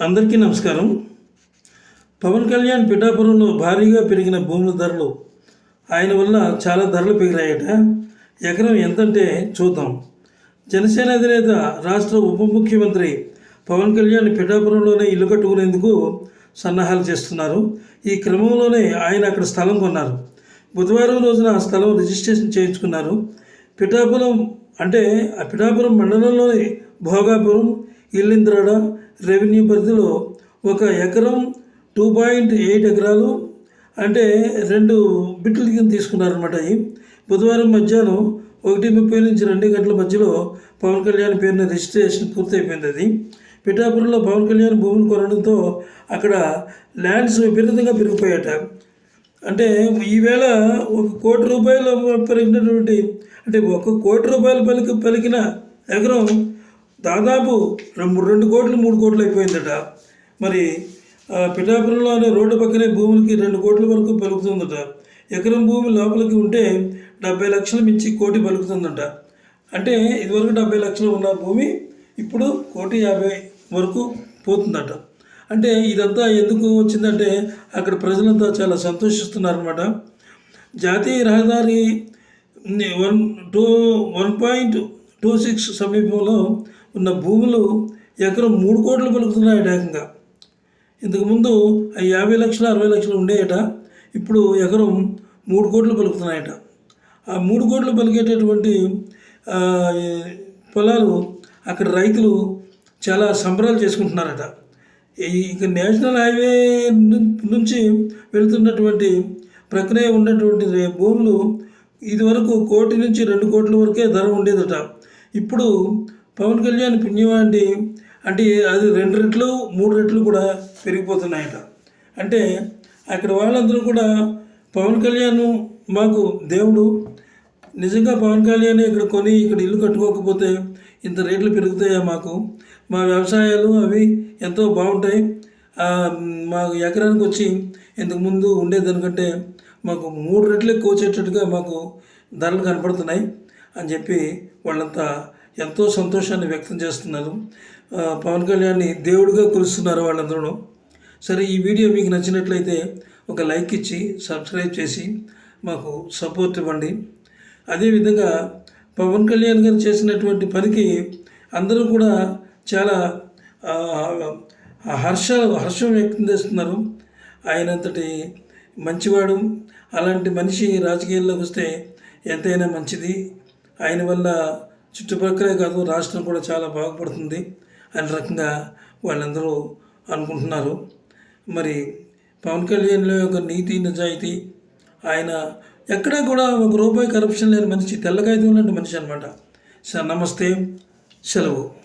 అందరికీ నమస్కారం. పవన్ కళ్యాణ్ పిఠాపురంలో భారీగా పెరిగిన భూముల ధరలు ఆయన వల్ల చాలా ధరలు పెరిగాయట. ఎకరం ఎంతంటే చూద్దాం. జనసేన అధినేత రాష్ట్ర ఉప ముఖ్యమంత్రి పవన్ కళ్యాణ్ పిఠాపురంలోనే ఇల్లు కట్టుకునేందుకు సన్నాహాలు చేస్తున్నారు. ఈ క్రమంలోనే ఆయన అక్కడ స్థలం కొన్నారు. బుధవారం రోజున ఆ స్థలం రిజిస్ట్రేషన్ చేయించుకున్నారు. పిఠాపురం అంటే ఆ పిఠాపురం మండలంలోని భోగాపురం ఇల్లింద్రాడ రెవెన్యూ పరిధిలో ఒక ఎకరం టూ పాయింట్ ఎయిట్ ఎకరాలు అంటే రెండు బిట్లు కింద తీసుకున్నారనమాట అవి బుధవారం మధ్యాహ్నం ఒకటి ముప్పై నుంచి రెండు గంటల మధ్యలో పవన్ కళ్యాణ్ పేరున రిజిస్ట్రేషన్ పూర్తయిపోయింది అది. పిఠాపురంలో పవన్ కళ్యాణ్ భూములు కొనడంతో అక్కడ ల్యాండ్స్ విపరీతంగా పెరిగిపోయాట అంటే ఈవేళ ఒక కోటి రూపాయలు పలికినటువంటి అంటే ఒక కోటి రూపాయలు పలికి పలికిన ఎకరం దాదాపు రెండు రెండు కోట్లు మూడు కోట్లు అయిపోయిందట. మరి ఆ, రోడ్డు పక్కనే భూములకి రెండు కోట్ల వరకు పలుకుతుందట. ఎకరం భూమి లోపలికి ఉంటే డెబ్బై లక్షల మించి కోటి పలుకుతుందట. అంటే ఇదివరకు డెబ్బై లక్షలు ఉన్న భూమి ఇప్పుడు కోటి యాభై వరకు పోతుందట. అంటే ఇదంతా ఎందుకు వచ్చిందంటే అక్కడ ప్రజలంతా చాలా సంతోషిస్తున్నారన్నమాట. జాతీయ రహదారి one two one point two six సమీపంలో ఉన్న భూములు ఎకరం మూడు కోట్లు పలుకుతున్నాయి ఏకంగా. ఇంతకుముందు యాభై లక్షలు అరవై లక్షలు ఉండేయట ఇప్పుడు ఎకరం మూడు కోట్లు పలుకుతున్నాయట. ఆ మూడు కోట్లు పలికేటటువంటి పొలాలు అక్కడ రైతులు చాలా సంబరాలు చేసుకుంటున్నారట. ఇక నేషనల్ హైవే నుంచి వెళుతున్నటువంటి ప్రక్రియ ఉన్నటువంటి భూములు ఇదివరకు కోటి నుంచి రెండు కోట్ల వరకే ధర ఉండేదట. ఇప్పుడు పవన్ కళ్యాణ్ పుణ్యమాంటి అంటే అది రెండు రెట్లు మూడు రెట్లు కూడా పెరిగిపోతున్నాయట. అంటే అక్కడ వాళ్ళందరూ కూడా పవన్ కళ్యాణ్ మాకు దేవుడు. నిజంగా పవన్ కళ్యాణ్ ఇక్కడ కొని ఇక్కడ ఇల్లు కట్టుకోకపోతే ఇంత రేట్లు పెరుగుతాయా మాకు? మా వ్యవసాయాలు అవి ఎంతో బాగుంటాయి. మాకు మా ఎకరానికి వచ్చి ఇంతకు ముందు ఉండేదానికంటే మాకు మూడు రెట్లు ఎక్కువ వచ్చేటట్టుగా మాకు ధరలు కనపడుతున్నాయి. అని చెప్పి వాళ్ళంతా ఎంతో సంతోషాన్ని వ్యక్తం చేస్తున్నారు. పవన్ కళ్యాణ్ని దేవుడిగా కొలుస్తున్నారు వాళ్ళందరూ. సరే ఈ వీడియో మీకు నచ్చినట్లయితే ఒక లైక్ ఇచ్చి సబ్స్క్రైబ్ చేసి మాకు సపోర్ట్ ఇవ్వండి. అదేవిధంగా పవన్ కళ్యాణ్ గారు చేసినటువంటి పనికి అందరూ కూడా చాలా హర్ష హర్షం వ్యక్తం చేస్తున్నారు. ఆయనంతటి మంచివాడు. అలాంటి మనిషి రాజకీయాల్లోకి వస్తే ఎంతైనా మంచిది. ఆయన వల్ల చుట్టుపక్కలే కాదు రాష్ట్రం కూడా చాలా బాగుపడుతుంది అనే రకంగా వాళ్ళందరూ అనుకుంటున్నారు. మరి పవన్ కళ్యాణ్లో యొక్క నీతి నిజాయితీ ఆయన ఎక్కడా కూడా ఒక రూపాయి కరప్షన్ లేని మనిషి తెల్లకాయతం లాంటి మనిషి అనమాట సార్ నమస్తే. సెలవు.